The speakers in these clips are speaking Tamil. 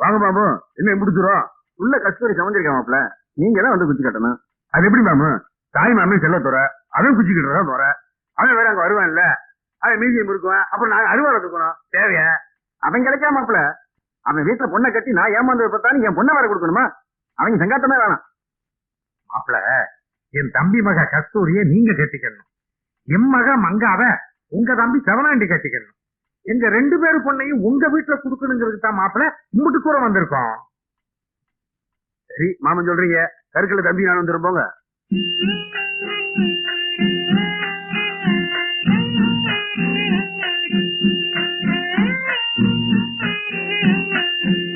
வாங்க பாபு என்ன முடிச்சிரும் உள்ள கஸ்தூரி சமைஞ்சிருக்கேன் மாப்ள நீங்க தான் வந்து குச்சி கட்டணும். அது எப்படி மாமு? தாய் மாமே செல்ல துற அவன் குச்சி கட்டுறதா துற? அவன் வேற அங்க வருவான்ல. அவன் மியூசியம் இருக்குவான் அப்புறம் நாங்க அருவாளை தூக்கணும். தேவையா? அவன் கிடைச்சா மாப்ள அவன் வீட்டுல பொண்ணை கட்டி நான் ஏமாந்ததை பார்த்தாலும் என் பொண்ணை வேற கொடுக்கணுமா? அவங்க சங்காத்தமே வேணாம். மாப்பிள என் தம்பி மக கஸ்தூரிய நீங்க கட்டிக்கணும். என் மக மங்காவ உங்க தம்பி செவனாண்டி கட்டிக்கணும். எங்க ரெண்டு பேரு பொண்ணையும் உங்க வீட்டுல குடுக்கணுங்கிறதுக்கு தான் மாப்பிள்ள இம்புட்டு கூட வந்திருக்கோம். சரி மாமன் சொல்றீங்க. கருக்கல தம்பி நான் வந்துடும் போங்க.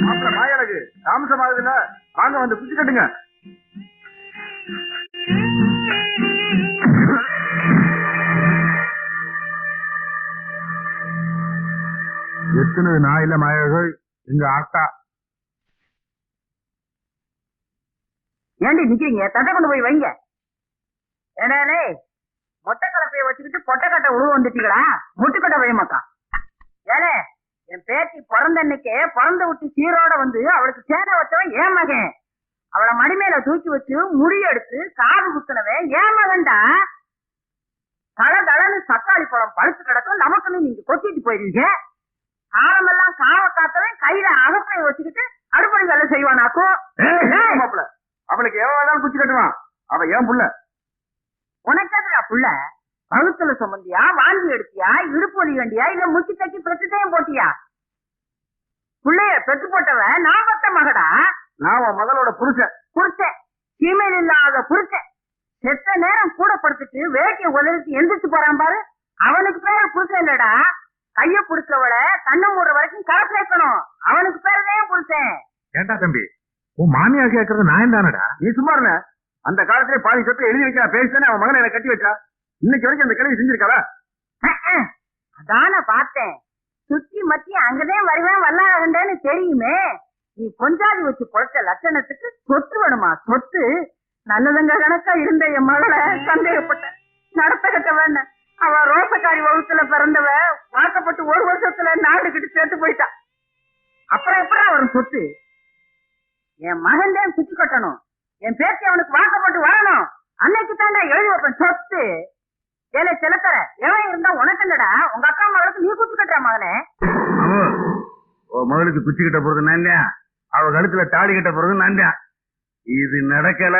மாப்பிள்ள மாயழகு தாமசமாகுதுல்ல? வாங்க வந்து குச்சி கட்டுங்க. நான் இல்ல மாயர்கள் எங்க ஆத்தா ஏண்டி நிக்கிறீங்க? தட்டை கொண்டு போய் வைங்க. ஏடாலே மொட்டை கலப்பைய வச்சுக்கிட்டு பொட்டை கட்டை உழுவ வந்துட்டீங்களா? முட்டுக்கட்டை கட்ட மாட்டான் ஏலே என் பேத்தி பிறந்த அன்னைக்கே பிறந்த விட்டு சீரோட வந்து அவளுக்கு சேனை வச்சவன் ஏன் மகன். அவளை மடிமேல தூக்கி வச்சு முடி எடுத்து காது குத்துனவன் ஏன் மகன்டா. தள தளன்னு சத்தாளி பழம் பழுத்து கிடக்கும். நமக்குன்னு நீங்க கொத்திட்டு போயிருவீங்க காலமெல்லாம் காவ காத்தவன் கையில அகப்பைய வச்சுக்கிட்டு அடுப்படி வேலை செய்வானாக்கும் ஏய், மாப்பிள அவளுக்கு வேணாலும் குச்சி கட்டுவான். அவ ஏன் புள்ள. உனக்கதுடா புள்ள? பகுத்துல சுமந்தியா வாந்தி எடுத்தியா இடுப்பு வலி வேண்டியா இல்ல முக்கி தக்கி பெற்றுத்தையும் போட்டியா? புள்ளைய பெற்று போட்டவன் நான் பத்த மகடா நான் உன் மகளோட புருஷன். புருஷன். சீமையில் இல்லாத புருஷன். செத்த நேரம் கூட படுத்துட்டு வேட்டிய உதறிட்டு எந்திரிச்சு போறான் பாரு. அவனுக்கு பேரு புருஷன் இல்லடா. கைய புடிச்சவள கண்ணு மூடுற வரைக்கும் கரை சேர்க்கணும். அவனுக்கு பேருதான் புருஷன் ஏண்டா தம்பி? உன் மாமியா கேக்குறது நான் தானடா? நீ சும்மா இருந்த அந்த காலத்திலே பாதி சொத்தை எழுதி வைக்க பேசிதானே அவன் மகனை எனக்கு கட்டி வச்சா. இன்னைக்கு வரைக்கும் அந்த கிழவி செஞ்சிருக்காளா. அதான் பார்த்தேன். சுத்தி மத்தி அங்கதான் வருவேன் வல்லாகண்டேன்னு தெரியுமே. நீ கொஞ்சாதி வச்சு பொழைச்ச லட்சணத்துக்கு சொத்து வேணுமா? சொத்து? நல்லதுங்க கணக்கா இருந்த என் மகளை சந்தேகப்பட்ட நடத்த கட்ட வேண்டாம் அவ ரோசக்காரி வகுத்துல பிறந்தவ வாக்கப்பட்டு ஒரு வருஷத்துல நாடு கிட்ட சேர்த்து போயிட்டா. அப்புறம் எப்படி அவர் சொத்து? என் மகன் தான் குச்சி கட்டணும். என் பேத்தி அவனுக்கு வாக்கப்பட்டு வரணும். அன்னைக்கு தாண்டா எழுதி வைப்பேன் சொத்து. ஏலே செலுத்தற எவன் இருந்தா உனக்கு என்னடா? உங்க அக்கா மகளுக்கு நீ குச்சி கட்டுற மகனே. மகளுக்கு குச்சி கட்ட போறது நான் அவ கழுத்துல தாடி கட்ட போறது நான் இது நடக்கல.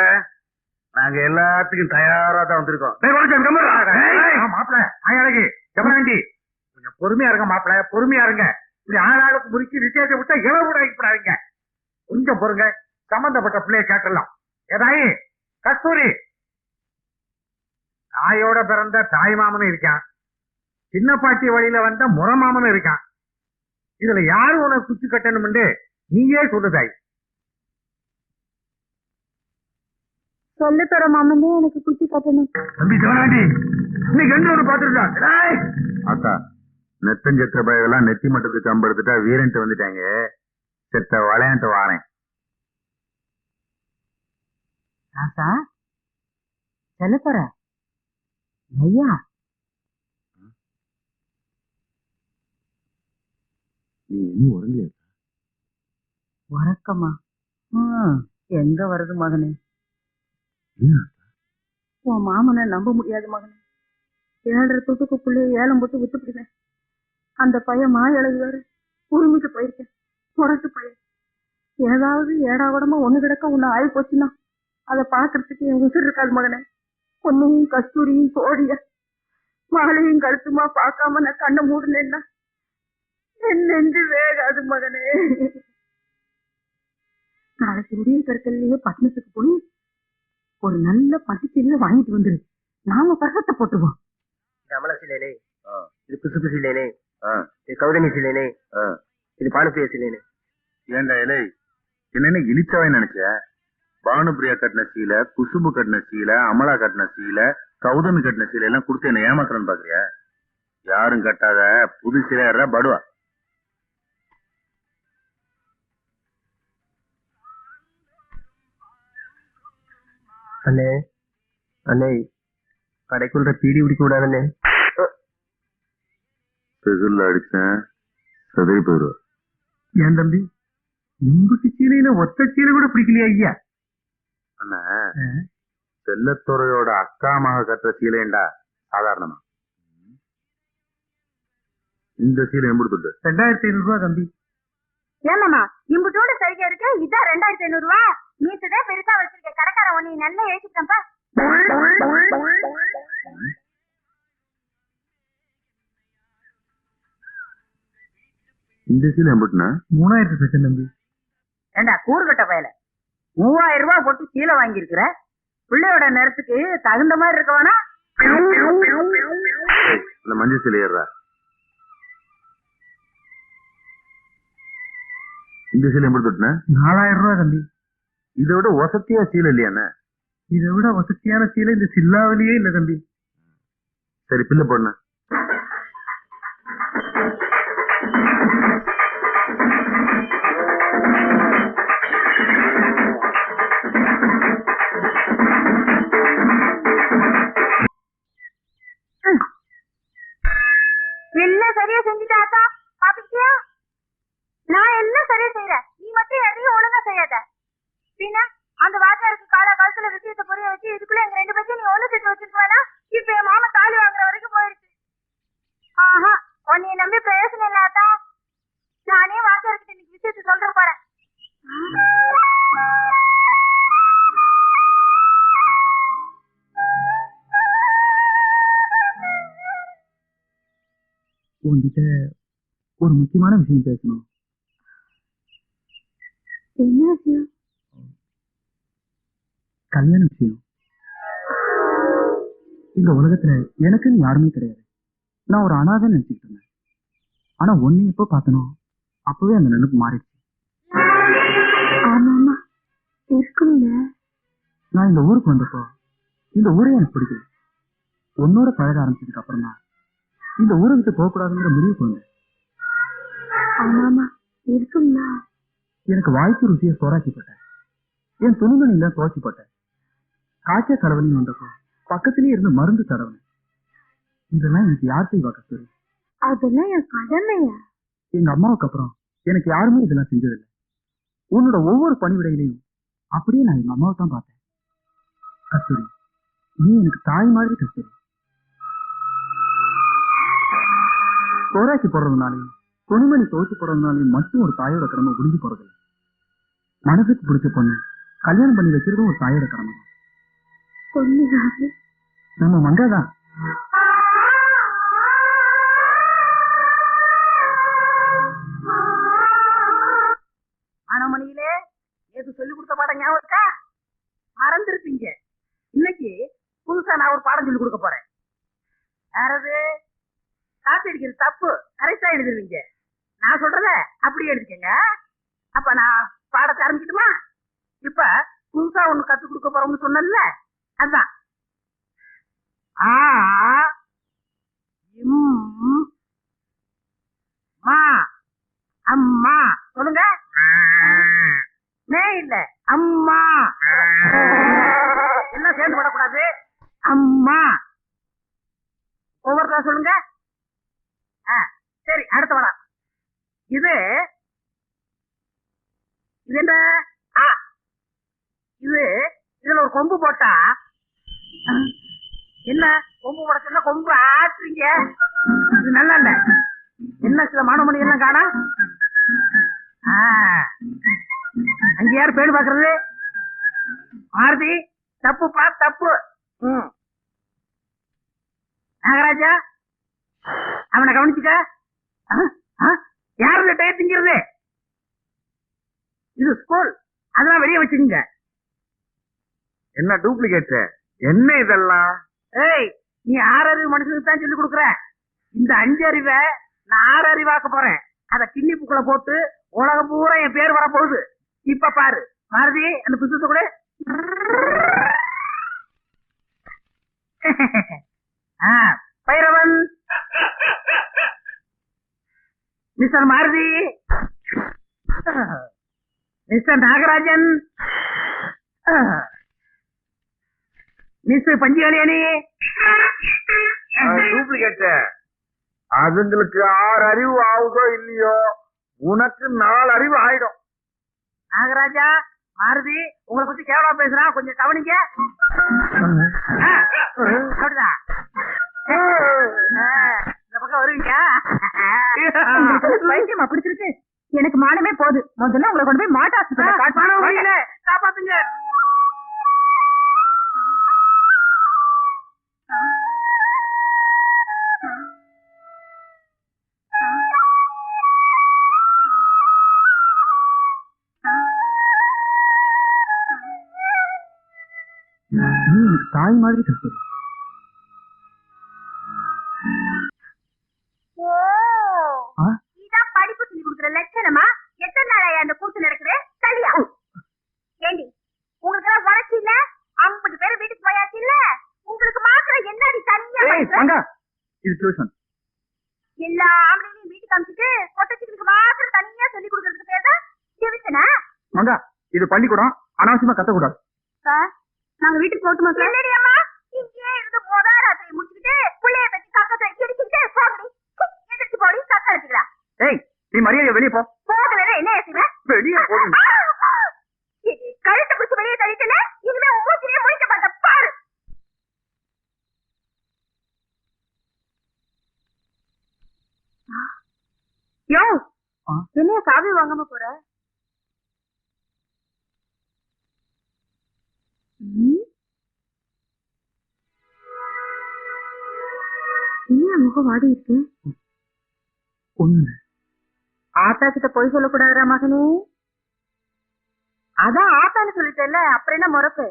நாங்க எல்லாத்துக்கும் தயாரா தான் வந்திருக்கோம். டேய், வணக்கம், கம்முனு. டேய், மாப்பிள. அழகு செவனாண்டி கொஞ்சம் பொறுமையா இருங்க மாப்பிள. பொறுமையா இருங்க. இப்படி ஆளாளுக்கு முறுக்கி விசேஷம் விட்டா இளவு விடாதீங்க கொஞ்சம் பொறுங்க. சம்பந்தப்பட்ட பிள்ளைய கேட்கலாம் ஏதாயி கஸ்தூரி. தாயோட பிறந்த தாய் மாமனும் இருக்கான். சின்ன பாட்டி வழியில வந்த முறை மாமனும் இருக்கான். இதுல யாரு உனக்கு குச்சி கட்டணும்னு நீயே சொல்லு தாய் சொல்லு தர மாமனே எனக்கு குச்சி கட்டணும். தம்பி சிவனாண்டி இன்னைக்கு ரெண்டு ஒண்ணு பாத்துருக்கா அக்கா நெத்தஞ்சத்திர பயதெல்லாம் நெத்தி மட்டத்துக்கு கம்பெடுத்துட்டா வீரன்ட்டு வந்துட்டாங்க. செத்த வளையான்ட்டு வாரேன். ராசா செலத்தர ஐயா! நீ இன்னும் உறங்கலையா? உறக்கமா? எங்க வருது மகனே? உன் மாமனை நம்ப முடியாது மகனே. ஏழரை தொட்டுக்கு பிள்ளைய ஏலம் போட்டு விட்டுப்பிடுவேன். அந்த பையன் மா வேறு. உரிமைக்கு போயிருக்கேன். புரட்டு பையன். ஏதாவது ஏடா உடம்பா ஒண்ணு கிடக்க உன்னை ஆகி போச்சுன்னா அதை பாக்குறதுக்கு என் உசுர் இருக்காது மகனே. பொண்ணையும் கஸ்தூரியும் சோழிய மகளையும் கழுத்துமா பார்க்காம நான் கண்ணை மூடுனேன்னா என் நெஞ்சு வேகாது மகனே. நாளைக்கு முடிய கற்கல்லையே பட்டணத்துக்கு போய் ஒரு நல்ல பட்டுச்சீலையை வாங்கிட்டு வந்துரு. நாம பசத்தை போட்டுவோம் இது அமல சிலேனே ஆ. இது குசுப்பு சிலேனே ஆ, இது கௌதமி சிலேனே ஆ. இது பானுப்பிரிய சிலேனே ஏண்டா இலை? என்னென்ன இழிச்சவாய் நினைச்ச பானுபிரியா கட்டின சீலை குசும்பு கட்டின சீலை அமலா கட்டின சீலை கௌதமி கட்டின சீலை எல்லாம் கொடுத்து என்ன ஏமாத்துறேன்னு பாக்குறியா? யாரும் கட்டாத புது சீலை படுவா. அண்ணே அண்ணே கடைக்குள்ள பீடி பிடிக்க செகுல்ல அடிச்சேன் சதறி போயிடுவா ஏன் தம்பி? இம்புட்டு சீலையில ஒத்த சீலை கூட பிடிக்கலையா ஐயா? அண்ணா செல்லத்துறையோட அக்கா மக கட்டுற சீலைண்டா சாதாரணமா? இந்த சீலை எம்புடு துட்டு ரெண்டாயிரத்தி ஐநூறு ரூபா தம்பி. ஏமாமா இம்புட்டோட சரிகை இருக்கு இதான் ரெண்டாயிரத்தி ஐநூறு ரூபா? நீட்டுதே பெருசா வச்சிருக்க. கடைக்காரன் உன்னை நல்லா ஏசிட்டப்பா இந்த சீலை எம்புட்டுனா மூணாயிரத்து செகண்ட் தம்பி. ஏண்டா கூறுகட்ட பயல. மூவாயிரம் ரூபாய் போட்டு சீலை வாங்கியிருக்கிற? பிள்ளையோட நேரத்துக்கு தகுந்த மாதிரி இருக்க வேணா இந்த மஞ்சள் சீலை ஏறா இந்த சீலை எம்புடு துட்டுனா? நாலாயிரம் ரூபா தம்பி. இதை விட வசதியா சீலை இல்லையாண்ணே இதை விட வசதியான சீலை இந்த சில்லாவிலேயே இல்ல தம்பி. சரி பிள்ளை போடுண்ணே. எல்லாம் சரியா செஞ்சுட்டாத்தா பாத்துக்கிட்டியா? நான் எல்லாம் சரியா செய்யறேன் நீ மட்டும் எதையும் ஒழுங்கா செய்யாத. பின்ன அந்த வாத்தியாருக்கு கால காலத்துல விஷயத்தை புரிய வச்சு இதுக்குள்ள எங்க ரெண்டு பேத்தையும் நீ ஒண்ணு சேர்த்து வச்சிருக்க இப்ப என் மாமா தாலி வாங்குற வரைக்கும் போயிடுச்சு ஆஹா உன்னைய நம்பி பிரயோசனம் இல்லாதா நானே வாத்தியார்கிட்ட இன்னைக்கு விஷயத்தை சொல்ற போறேன் உங்ககிட்ட ஒரு முக்கியமான விஷயம் பேசணும். என்ன விஷயம்? கல்யாண விஷயம் இந்த உலகத்துல எனக்குன்னு யாருமே கிடையாது. நான் ஒரு அனாதை நினைச்சுக்கிட்டு இருந்தேன். ஆனா ஒண்ணு எப்போ பார்த்தனோ அப்பவே அந்த நினைப்பு மாறிடுச்சு. ஆமாமா இருக்குங்க நான் இந்த ஊருக்கு வந்தப்போ இந்த ஊரே எனக்கு பிடிக்கல. உன்னோட பழக ஆரம்பிச்சதுக்கு அப்புறம் தான் இந்த ஊரை விட்டு போகக்கூடாதுங்கிற முடிவுக்கு வந்தேன். ஆமாமா இருக்குங்களா எனக்கு வாய்ப்பு ருசியை சோறாக்கி போட்டேன். என் துவச்சி போட்டேன். காய்ச்சல் கடவுளையும் வந்தப்போ பக்கத்திலேயே இருந்து மருந்து தடவனேன் இதெல்லாம் எனக்கு யார் செய்வா கஸ்தூரி அதெல்லாம் என் கடமையா? எங்க அம்மாவுக்கு அப்புறம் எனக்கு யாருமே இதெல்லாம் செஞ்சதில்லை. உன்னோட ஒவ்வொரு பணிவிடையிலையும் அப்படியே நான் எங்க அம்மாவை தான் பார்த்தேன். கஸ்தூரி நீ எனக்கு தாய் மாதிரி கஸ்தூரி. சோறாக்கி போடுறதுனாலையும் துணிமணி துவச்சு போடுறதுனாலையும் மட்டும் ஒரு தாயோட கடமை முடிஞ்சு போறதில்லை. மனசுக்கு பிடிச்ச பொண்ணு கல்யாணம் பண்ணி வைக்கிறதும் ஒரு தாயோட கடமை தான் பொண்ணு நம்ம மங்காதான். ஆனமணியிலே நேத்து சொல்லி கொடுத்த பாடம் ஞாபகம் இருக்கா? மறந்துருப்பீங்க. இன்னைக்கு புதுசா நான் ஒரு பாடம் சொல்லி கொடுக்க போறேன். யாரது காப்பி அடிக்கிறது தப்பு. கரெக்டா எழுதிருவீங்க. நான் சொல்றத அப்படியே எழுதிக்கங்க. அப்ப நான் பாடத்தை ஆரம்பிக்கட்டுமா? இப்ப புதுசா ஒண்ணு கத்து கொடுக்க போறோம்னு சொன்னேன்ல. அதான் ஆ இம் மா அம்மா. சொல்லுங்க. மே இல்ல. அம்மா. எல்லாம் சேர்ந்து படக்கூடாது அம்மா. ஒவ்வொருத்தர சொல்லுங்க. சரி அடுத்த படம் இது இது என்ன? இது இதுல ஒரு கொம்பு போட்டா என்ன? கொம்பு போட கொம்பு ஆட்டுறீங்க இது நல்லா இல்ல. என்ன சில மாணவமணி எல்லாம் காணா? ஆ. அங்க யார் பேடு பாக்குறது மாருதி தப்புப்பா தப்பு. ம். நாகராஜா அவனை கவனிச்சுக்க. ஆ, ஆ, யாரு டயர் திங்கிறது? இது ஸ்கூல். அதெல்லாம் வெளியே வச்சுக்கோங்க. என்ன டூப்ளிகேட் என்ன இதெல்லாம்? ஏய் நீ ஆறறிவு மனுஷனுக்கு தான் சொல்லி கொடுக்குற. இந்த அஞ்சு அறிவை நான் ஆறு அறிவாக்க போறேன். அதை கிண்ணி புக்குல போட்டு உலகம் பூரா என் பேர் வர போகுது இப்ப பாரு. மாருதி அந்த புத்தகத்தை கூட. ஆ, Bhairavan. Mister Maruti. Mister Nagarajan. Miss Panchakalyani duplicate அதுங்களுக்கு ஆறு அறிவு ஆகுதோ இல்லையோ? உனக்கு நாலு அறிவு ஆயிடும். நாகராஜா மாருதி உங்களை பத்தி கேவலமா பேசுறான் கொஞ்சம் கவனிங்க. ஆ, இந்த பக்கம் வருவீங்க. பைத்தியமா பிடிச்சிருக்கு. தாய் மாதிரி? இதான் படிப்பு சொல்லி கொடுக்குற லட்சணமா? எத்தனை நாளையா அந்த கூத்து நடக்குது? சரியா? ஏண்டி உங்களுக்கு எல்லாம் இல்ல? ஐம்பது பேர் வீட்டுக்கு போயாச்சு இல்ல? உங்களுக்கு மாத்திரம் என்னடி தனியா இது டியூஷன் எல்லா ஆம்பளையும் வீட்டுக்கு அனுப்பிச்சிட்டு கொட்டச்சிகளுக்கு மாத்திரம் தனியா சொல்லி கொடுக்கறதுக்கு பேர் தான் டிவிஷனா மங்கா இது பள்ளிக்கூடம். அனாவசியமா கத்தக்கூடாது. சார் நாங்க வீட்டுக்கு போட்டுமா சார் என்னடி அம்மா? இங்கே இருந்து மொத ராத்திரி முடிச்சுக்கிட்டு புள்ளைய பத்தி கக்கத்தை இடிச்சுக்கிட்டு போகடி. எதிர்த்து போடி கத்த எடுத்துக்கலாம் ஏய் நீ மரியாதை வெளியே போ. போகல என்ன ஏசுவேன் வெளியே போடு கழுத்தை பிடிச்சு வெளியே தள்ளிட்டல இனிமே மூச்சிலே முடிக்க மாட்டேன் பாரு. யோ? என்ன சாவி வாங்காம இருக்கு? ஒண்ணு. ஆத்தா கிட்ட போய் சொல்லக்கூடாதுடா மகனே. அதான் ஆத்தான்னு சொல்லிட்டேல்ல அப்புறம் என்ன முறப்பு?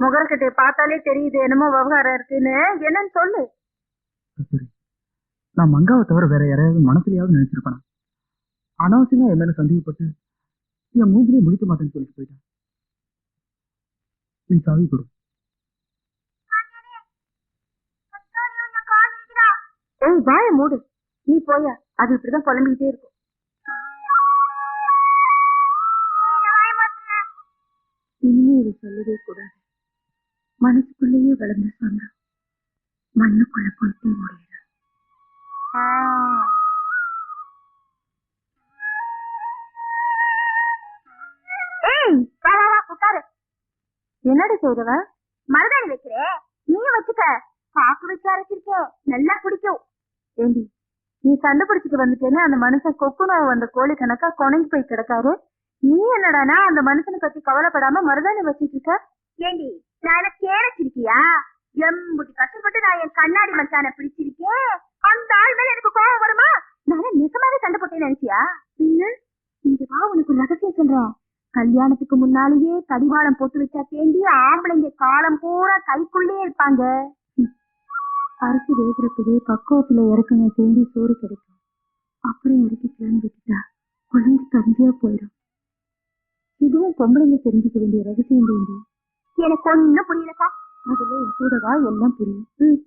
முகர்கிட்ட பார்த்தாலே தெரியுது என்னமோ விவகாரம் இருக்குன்னு. என்னன்னு சொல்லு. நான் மங்காவை தவிர வேற யாரையாவது மனசுலயாவது நினைச்சிருப்பேன்? அனாவசியமா என் மேல சந்தேகப்பட்டு என் மூஞ்சிலே முடிக்க மாட்டேன்னு சொல்லிட்டு போயிட்டான். நீ சாவி கொடு. ஏய் வாய மூடு. நீ போயா. அது இப்படிதான் புலம்பிக்கிட்டே இருக்கும். இனிமே இது சொல்லவே கூடாது. மனசுக்குள்ளேயே வளர்ந்த சொந்தம் மண்ணுக்குள்ள போயிட்டே முடியல என்னடி செய்றவ? மருதாணி வைக்கிறே. நீ வச்சுக்க. பாக்கு வச்சு அரைச்சிருக்கே. நல்லா பிடிக்கும் ஏண்டி? நீ சண்டை பிடிச்சிட்டு வந்துட்டேன்னு அந்த மனுஷன் கொக்கு வந்த கோழி கணக்கா கொனைஞ்சு போய் கிடக்காரு? நீ என்னடானா அந்த மனுஷனை பத்தி கவலைப்படாம மருதாணி வச்சிட்டு இருக்க? ஏண்டி நான் என்ன எம்புட்டி கஷ்டப்பட்டு நான் என் கண்ணாடி மச்சான பிடிச்சிருக்கேன் அந்த ஆள் மேல எனக்கு கோவம் வருமா? நான் நிஜமாவே சண்டை போட்டேன்னு நினைச்சியா? இங்க வா உனக்கு ரகசியம் சொல்றேன். கல்யாணத்துக்கு முன்னாலேயே கடிவாளம் போட்டு வச்சா தேண்டி ஆம்பளைங்க காலம் பூரா கைக்குள்ளே இருப்பாங்க. அரிசி வேகிறப்பவே பக்குவத்துல இறக்குங்க தேண்டி சோறு கிடைக்கும். அப்புறம் இறக்கிக்கலான்னு விட்டுட்டா குழந்தை கஞ்சியா போயிடும். இதுவும் பொம்பளைங்க தெரிஞ்சுக்க வேண்டிய ரகசியம் வேண்டி எனக்கு என்ன புரியலக்கா. முதல்ல என் கூடவா எல்லாம் புரியும். ம்.